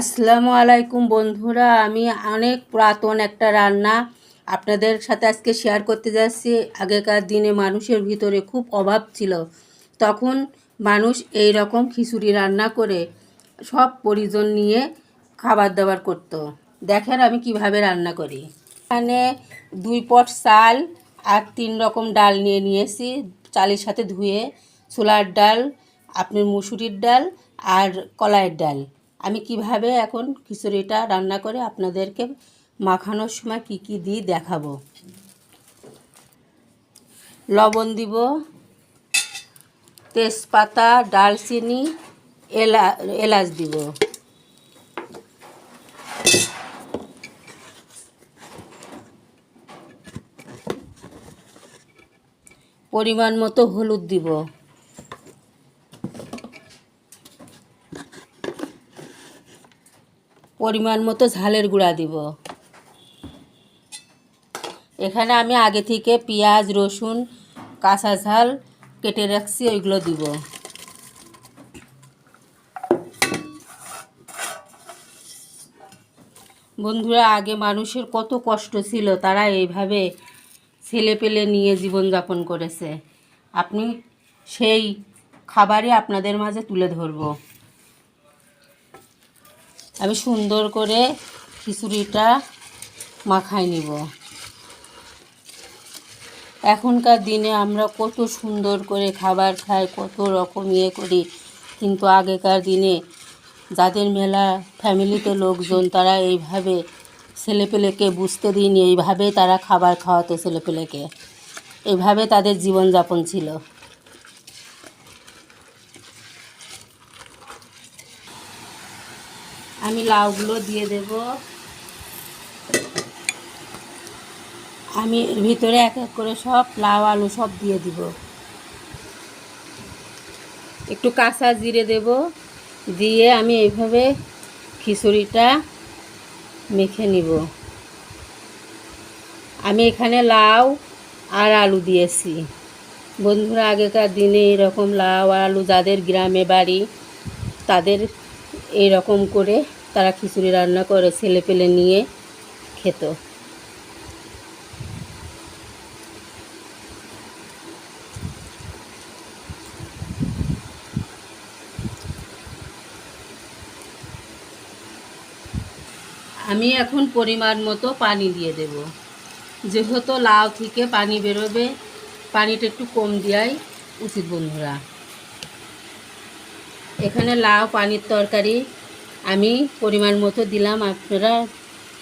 আসসালামু আলাইকুম বন্ধুরা, আমি অনেক পুরাতন একটা রান্না আপনাদের সাথে আজকে শেয়ার করতে যাচ্ছি। আগেকার দিনে মানুষের ভিতরে খুব অভাব ছিল। তখন মানুষ এই রকম খিচুড়ি রান্না করে সব পরিজন নিয়ে খাবার দাবার করতো। দেখেন আমি কীভাবে রান্না করি। এখানে দুই পট চাল আর তিন রকম ডাল নিয়ে নিয়েছি। চালের সাথে ধুয়ে ছোলার ডাল, আপনার মুসুরির ডাল আর কলাইয়ের ডাল। আমি কীভাবে এখন খিচুড়িটা রান্না করে আপনাদেরকে মাখানোর সময় কি কি দিই দেখাবো? লবণ দিব, তেজপাতা, ডালচিনি, এলা, এলাচ দিব। পরিমাণ মতো হলুদ দিব। পরিমাণ মতো ঝালের গুঁড়া দিব। এখানে আমি আগে থেকে পেঁয়াজ, রসুন, কাঁচা ঝাল কেটে রাখছি, ওইগুলো দিব। বন্ধুরা, আগে মানুষের কত কষ্ট ছিল, তারা এইভাবে ছেলে পেলে নিয়ে জীবনযাপন করেছে। আপনি সেই খাবারই আপনাদের মাঝে তুলে ধরবো। আমি সুন্দর করে খিচুড়িটা মাখাই নিব। এখনকার দিনে আমরা কত সুন্দর করে খাবার খাই, কত রকম ইয়ে করি। কিন্তু আগেকার দিনে যাদের মেলা, ফ্যামিলিতে লোকজন, তারা এইভাবে ছেলেপেলেকে বুঝতে দিইনি। এইভাবে তারা খাবার খাওয়াতো ছেলেপেলেকে। এইভাবে তাদের জীবনযাপন ছিল। আমি লাউগুলো দিয়ে দেব। আমি ভিতরে এক এক করে সব লাউ, আলু সব দিয়ে দিব। একটু কাঁচা জিরে দেব। দিয়ে আমি এইভাবে খিচুড়িটা মেখে নিব। আমি এখানে লাউ আর আলু দিয়েছি। বন্ধুরা, আগেকার দিনে এরকম লাউ আর আলু যাদের গ্রামে বাড়ি, তাদের এই রকম করে তারা খিচুড়ি রান্না করে ছেলে পেলে নিয়ে খেত। আমি এখন পরিমাণ মতো পানি দিয়ে দেব। যেহেতু লাউ থেকে পানি বেরোবে, পানিটা একটু কম দেওয়াই উচিত বন্ধুরা। এখানে লাউ পানির তরকারি আমি পরিমাণ মতো দিলাম। আপনারা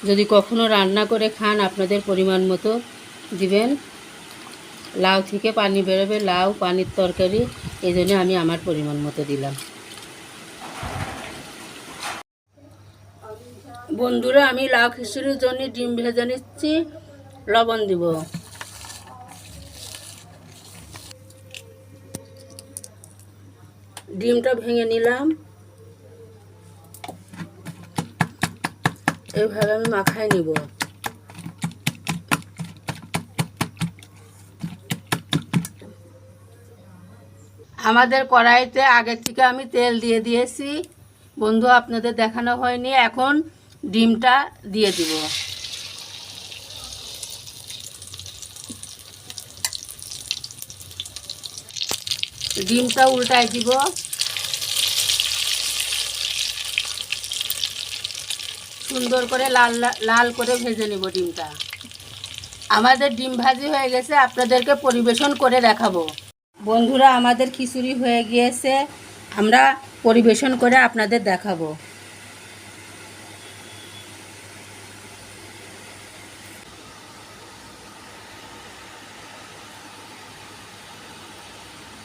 যদি কখনো রান্না করে খান, আপনাদের পরিমাণ মতো দিবেন। লাউ থেকে পানি বেরোবে, লাউ, পানির তরকারি এই জন্য আমি আমার পরিমাণ মতো দিলাম। বন্ধুরা, আমি লাউ খিচুড়ির জন্য ডিম ভেজে নিচ্ছি। লবণ দিব। ডিমটা ভেঙে নিলাম। এইভাবে আমি মাখায় নিব। আমাদের কড়াইতে আগের থেকে আমি তেল দিয়ে দিয়েছি। বন্ধু, আপনাদের দেখানো হয়নি। এখন ডিমটা দিয়ে দিব। ডিমটা উল্টায় দিব। সুন্দর করে লাল লাল করে ভেজে নেব ডিমটা। আমাদের ডিম ভাজি হয়ে গেছে, আপনাদেরকে পরিবেশন করে দেখাবো। বন্ধুরা, আমাদের খিচুড়ি হয়ে গিয়েছে, আমরা পরিবেশন করে আপনাদের দেখাবো।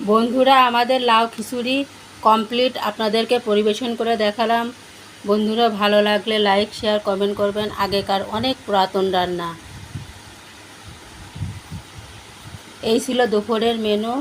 বন্ধুরা, আমাদের লাউ খিচুড়ি কমপ্লিট আপনাদেরকে পরিবেশন করে দেখালাম। বন্ধুরা, ভালো লাগলে লাইক শেয়ার কমেন্ট করবেন। আগেকার অনেক পুরাতন রান্না। এই ছিল দুপুরের মেনু